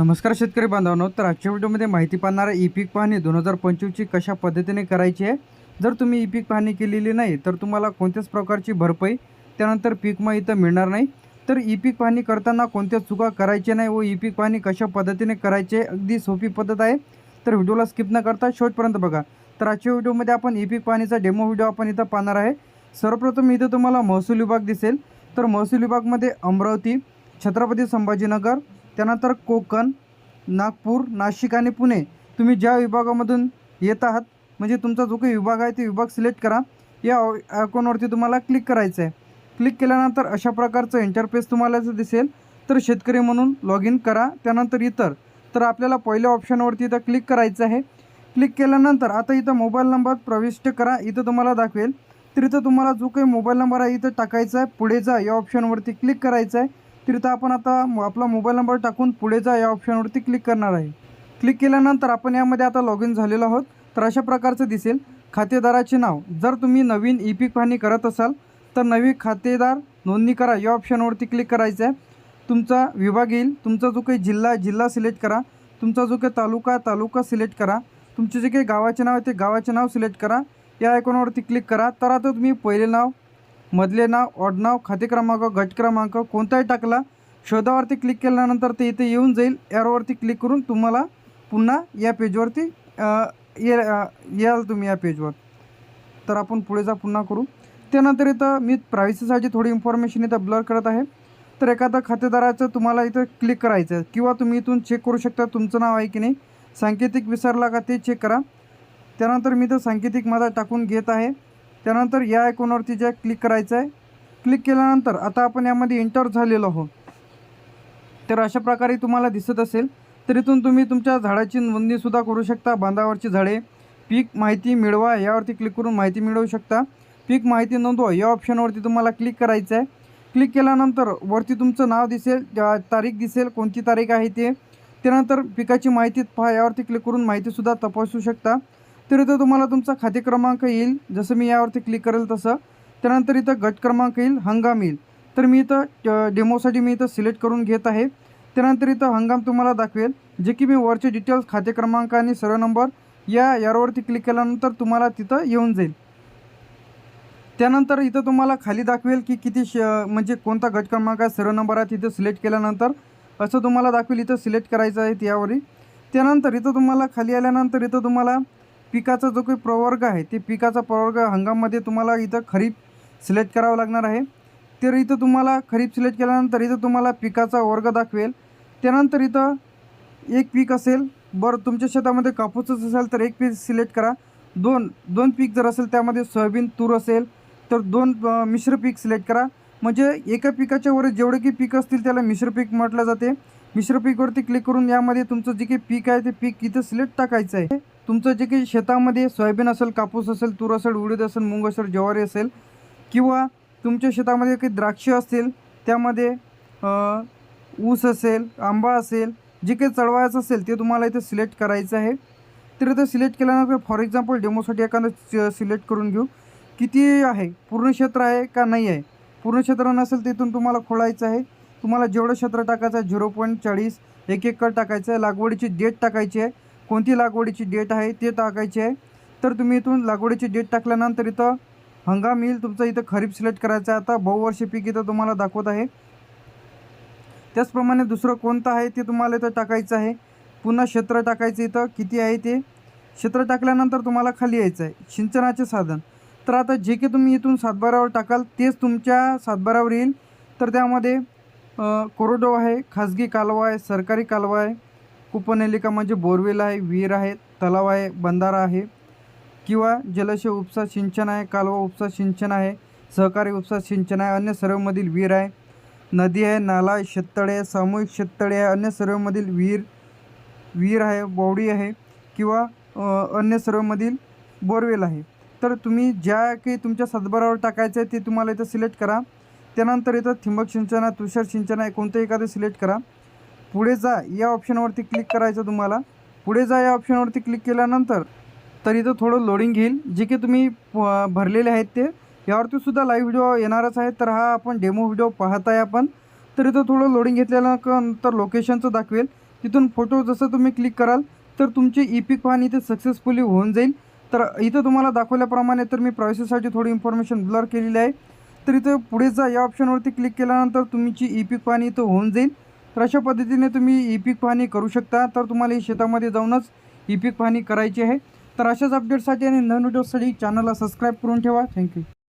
नमस्कार शेतकरी बांधवांनो. तर आजच्या व्हिडिओमध्ये माहिती पाहणार आहे ई पीक पाहणी दोन हजार पंचवीसची कशा पद्धतीने करायची आहे? जर तुम्ही ई पीक पाहणी केलेली नाही तर तुम्हाला कोणत्याच प्रकारची भरपाई त्यानंतर पीक मग इथं मिळणार नाही. तर ई पीक पाहणी करताना कोणत्या चुका करायच्या नाही व ई पीक पाहणी कशा पद्धतीने करायची आहे अगदी सोपी पद्धत आहे. तर व्हिडिओला स्किप न करता शेवटपर्यंत बघा. तर आजच्या व्हिडिओमध्ये आपण ई पीक पाहणीचा डेमो व्हिडिओ आपण इथं पाहणार आहे. सर्वप्रथम इथं तुम्हाला महसूल विभाग दिसेल. तर महसूल विभागमध्ये अमरावती छत्रपती संभाजीनगर त्यानंतर कोकण नागपूर नाशिक आणि पुणे. तुम्ही ज्या विभागामधून येत आहात म्हणजे तुमचा जो काही विभाग आहे ते विभाग सिलेक्ट करा. या आयकॉनवरती तुम्हाला क्लिक करायचं आहे क्लिक केल्यानंतर अशा प्रकारचं इंटरफेस तुम्हाला जर दिसेल तर शेतकरी म्हणून लॉग इन करा. त्यानंतर इतर. तर आपल्याला पहिल्या ऑप्शनवरती इथं क्लिक करायचं आहे. क्लिक केल्यानंतर आता इथं मोबाईल नंबर प्रविष्ट करा. इथं तुम्हाला दाखवेल. तर इथं तुम्हाला जो काही मोबाईल नंबर आहे इथं टाकायचा आहे. पुढे जा या ऑप्शनवरती क्लिक करायचं आहे. तर आपण आता आपला मोबाईल नंबर टाकून पुढे जा या ऑप्शनवरती क्लिक करणार आहे. क्लिक केल्यानंतर आपण यामध्ये आता लॉग इन झालेलो आहोत. तर अशा प्रकारचं दिसेल. खातेदाराचे नाव. जर तुम्ही नवीन ई पीक पाहणी करत असाल तर नवीन खातेदार नोंदणी करा. या ऑप्शनवरती क्लिक करायचं आहे. तुमचा विभाग येईल. तुमचा जो काही जिल्हा आहे जिल्हा सिलेक्ट करा. तुमचा जो काही तालुका आहे, तालुका सिलेक्ट करा. तुमचे जे काही गावाचे नाव आहे ते गावाचे नाव सिलेक्ट करा. या आयकॉनवरती क्लिक करा. तर आता तुम्ही पहिले नाव मधले नाव ऑडनाव खाते क्रमांक गट क्रमांक कोणताही टाकला शोधावरती क्लिक केल्यानंतर ते इथे येऊन जाईल. एरोवरती क्लिक करून तुम्हाला पुन्हा या पेजवरती ये याल तुम्ही या पेजवर तर आपण पुढे जा पुन्हा करू. त्यानंतर इथं मी प्रायव्हसीसाठी थोडी इन्फॉर्मेशन इथं ब्लर करत आहे. तर एखादा खातेदाराचं तुम्हाला इथं क्लिक करायचं आहे. किंवा तुम्ही इथून चेक करू शकता तुमचं नाव आहे की नाही. सांकेतिक विसरला का ते चेक करा. त्यानंतर मी इथं सांकेतिक माझा टाकून घेत आहे. त्यानंतर या आयकॉनवरती जे क्लिक करायचं आहे क्लिक केल्यानंतर आता आपण यामध्ये एंटर झालेलो आहोत. तर अशा प्रकारे तुम्हाला दिसत असेल तर इथून तुम्ही तुमच्या झाडाची नोंदणीसुद्धा करू शकता. बांधावरची झाडे पीक माहिती मिळवा यावरती क्लिक करून माहिती मिळवू शकता. पीक माहिती नोंदवा या ऑप्शनवरती तुम्हाला क्लिक करायचं आहे. क्लिक केल्यानंतर वरती तुमचं नाव दिसेल तारीख दिसेल कोणती तारीख आहे ते. त्यानंतर पिकाची माहिती पहा यावरती क्लिक करून माहितीसुद्धा तपासू शकता. तर इथं तुम्हाला तुमचा खाते क्रमांक येईल. जसं मी यावरती क्लिक करेल तसं. त्यानंतर इथं गट क्रमांक येईल हंगाम येईल. तर मी इथं डेमोसाठी मी इथं सिलेक्ट करून घेत आहे. त्यानंतर इथं हंगाम तुम्हाला दाखवेल जे की मी वरचे डिटेल्स खाते क्रमांक आणि सर्व नंबर या यावरती क्लिक केल्यानंतर तुम्हाला तिथं येऊन जाईल. त्यानंतर इथं तुम्हाला खाली दाखवेल की किती श म्हणजे कोणता गट क्रमांक आहे सर्व नंबर आहे तिथं सिलेक्ट केल्यानंतर असं तुम्हाला दाखवेल इथं सिलेक्ट करायचं आहे त्यावरी त्यानंतर इथं तुम्हाला खाली आल्यानंतर इथं तुम्हाला पिकाचा जो काही प्रवर्ग आहे ते पिकाचा प्रवर्ग हंगाममध्ये तुम्हाला इथं खरीप सिलेक्ट करावं लागणार आहे. तर इथं तुम्हाला खरीप सिलेक्ट केल्यानंतर इथं तुम्हाला पिकाचा वर्ग दाखवेल. त्यानंतर इथं एक पीक असेल बरं तुमच्या शेतामध्ये कापूसच असेल तर एक पीक सिलेक्ट करा. दोन दोन पीक जर असेल त्यामध्ये सोयाबीन तूर असेल तर दोन मिश्र पीक सिलेक्ट करा. म्हणजे एका पिकाच्या वर जेवढे की पीक असतील त्याला मिश्र पीक म्हटलं जाते. मिश्र पीकवरती क्लिक करून यामध्ये तुमचं जे काही पीक आहे ते पीक इथं सिलेक्ट टाकायचं आहे. तुमचं जे काही शेतामध्ये सोयाबीन असेल कापूस असेल तूर असेल उडीद असेल मूग असेल ज्वारी असेल किंवा तुमच्या शेतामध्ये काही द्राक्ष असतील त्यामध्ये ऊस असेल आंबा असेल जे काही चढवायचं असेल ते तुम्हाला इथे सिलेक्ट करायचं आहे. तर इथं सिलेक्ट केल्यानंतर फॉर एक्झाम्पल डेमोसाठी एखादं सिलेक्ट करून घेऊ. किती आहे? पूर्ण क्षेत्र आहे का नाही आहे? पूर्ण क्षेत्र नसेल तिथून तुम्हाला खोलायचं आहे. तुम्हाला जेवढं क्षेत्र टाकायचं आहे झिरो पॉईंट चाळीस एक एकर टाकायचं आहे लागवडीची डेट टाकायची आहे. कोणती लागवडीची डेट आहे ते टाकायची आहे. तर तुम्ही इथून लागवडीची डेट टाकल्यानंतर इथं हंगाम येईल. तुमचं इथं खरीप सिलेक्ट करायचं आहे. आता बहुवर्षी पीक इथं तुम्हाला दाखवत आहे. त्याचप्रमाणे दुसरं कोणतं आहे ते तुम्हाला इथं टाकायचं आहे. पुन्हा क्षेत्र टाकायचं इथं. किती आहे ते? क्षेत्र टाकल्यानंतर तुम्हाला खाली यायचं आहे. सिंचनाचे साधन. तर आता जे की तुम्ही इथून सातबारावर टाकाल तेच तुमच्या सातबारावर येईल. तर त्यामध्ये कोरडो आहे खाजगी कालवा आहे सरकारी कालवा आहे कुपनलिका म्हणजे बोरवेल आहे विहीर आहे तलाव आहे बंधारा आहे किंवा जलशय उपसा सिंचन आहे कालवा उपसा सिंचन आहे सहकारी उपसा सिंचन आहे अन्य सर्वमधील विहीर आहे. नदी आहे नाला आहे शेततळे आहे सामूहिक शेततळे आहे अन्य सर्वमधील विहीर विहीर आहे बावडी आहे किंवा अन्य सर्वमधील बोरवेल आहे. तर तुम्ही ज्या काही तुमच्या सातबारावर टाकायचं आहे ते तुम्हाला इथं सिलेक्ट करा. त्यानंतर इथं ठिबक सिंचन आहे तुषार सिंचन आहे कोणतं एखादं सिलेक्ट करा. पुढे जा या ऑप्शनवरती क्लिक करायचं तुम्हाला. पुढे जा या ऑप्शनवरती क्लिक केल्यानंतर तर इथं थोडं लोडिंग घेईल. जे की तुम्ही प- भरलेले आहेत ते. यावरती सुद्धा लाईव्ह व्हिडिओ येणारच आहे. तर हा आपण डेमो व्हिडिओ पाहत आहे आपण. तर इथं थोडं लोडिंग घेतल्यानंतर लोकेशनचं दाखवेल. तिथून फोटो जसं तुम्ही क्लिक कराल तर तुमची ई पीक पाहणी इथे सक्सेसफुली होऊन जाईल. तर इथं तुम्हाला दाखवल्याप्रमाणे तर मी प्रायसेससाठी थोडी इन्फॉर्मेशन ब्लर केलेली आहे. तर इथं पुढे जा या ऑप्शनवरती क्लिक केल्यानंतर तुमची ई पिक पाहणी इथं होऊन जाईल. तर अशा पद्धतीने तुम्ही ई पीक पाहणी करू शकता. तर तुम्हाला हे शेतामध्ये जाऊनच ई पीक पाहणी करायची आहे. तर अशाच अपडेटसाठी आणि नवीन व्हिडिओसाठी चॅनलला सबस्क्राईब करून ठेवा. थँक्यू